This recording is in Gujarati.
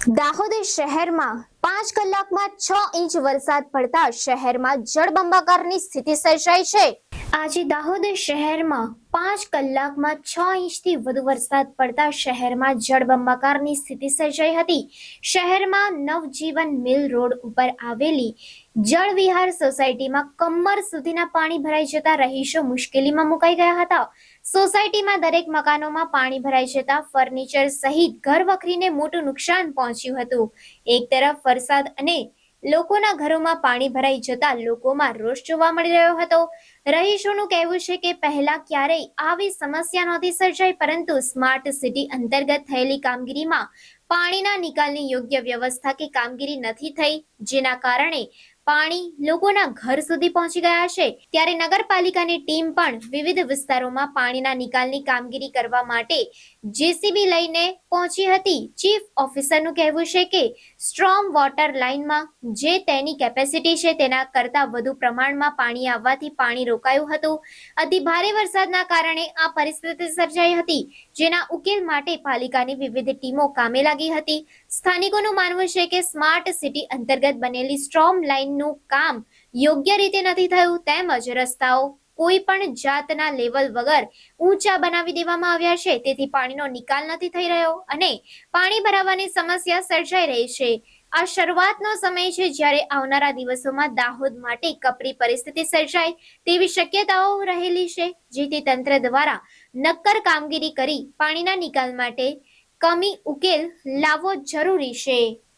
દાહોદ શહેરમાં પાંચ કલાકમાં છ ઇંચ વરસાદ પડતા શહેરમાં જળબંબાકારની સ્થિતિ સર્જાઈ છે. આજે દાહોદ શહેરમાં પાંચ કલાકમાં છ ઇંચથી વધુ વરસાદ પડતા શહેરમાં જળબંબાકારની સ્થિતિ સર્જાઈ હતી. શહેરમાં નવજીવન મિલ રોડ ઉપર આવેલી જળવિહાર સોસાયટીમાં કમર સુધીના પાણી ભરાઈ જતા રહીશો મુશ્કેલીમાં મુકાઈ ગયા હતા. સોસાયટીમાં દરેક મકાનોમાં પાણી ભરાઈ જતા ફર્નિચર સહિત ઘર વખરીને મોટું નુકસાન પહોંચ્યું હતું. એક તરફ વરસાદ અને લોકોના ઘરોમાં પાણી ભરાઈ જતા લોકોમાં રોષ જોવા મળી રહ્યો હતો. રહીશોનું કહેવું છે કે પહેલા ક્યારેય આવી સમસ્યા નહોતી સર્જાઈ, પરંતુ સ્માર્ટ સિટી અંતર્ગત થયેલી કામગીરીમાં પાણીના નિકાલની યોગ્ય વ્યવસ્થા કે કામગીરી નથી થઈ, જેના કારણે પાણી લોકોના ઘર સુધી પહોંચી ગયા છે. ત્યારે નગરપાલિકાની ટીમ પણ વિવિધ વિસ્તારોમાં પાણીના નિકાલની કામગીરી કરવા માટે જેસીબી લઈને પહોંચી હતી. ચીફ ઓફિસરનું કહેવું છે કે સ્ટ્રોમ વોટર લાઇનમાં જે તેની કેપેસિટી છે તેના કરતાં વધુ પ્રમાણમાં પાણી આવવાથી પાણી રોકાયું હતું. અતિ ભારે વરસાદના કારણે આ પરિસ્થિતિ સર્જાઈ હતી, જેના ઉકેલ માટે પાલિકાની વિવિધ ટીમો કામે લાગી હતી. સ્થાનિકોનું માનવું છે કે સ્માર્ટ સિટી અંતર્ગત બનેલી સ્ટ્રોમ લાઇનનું કામ યોગ્ય રીતે નથી થયું તેમજ રસ્તાઓ કોઈ પણ જાતના લેવલ વગર ઊંચા બનાવી દેવામાં આવ્યા છે. તેથી પાણીનો નિકાલ નથી થઈ રહ્યો અને પાણી ભરાવાની સમસ્યા સર્જાઈ રહી છે. આ શરૂઆતનો સમય છે જ્યારે આવનારા દિવસોમાં દાહોદ માટે કપરી પરિસ્થિતિ સર્જાય તેવી શક્યતાઓ રહેલી છે. જેથી તંત્ર દ્વારા નક્કર કામગીરી કરી પાણીના નિકાલ માટે કમી ઉકેલ લાવવો જરૂરી છે.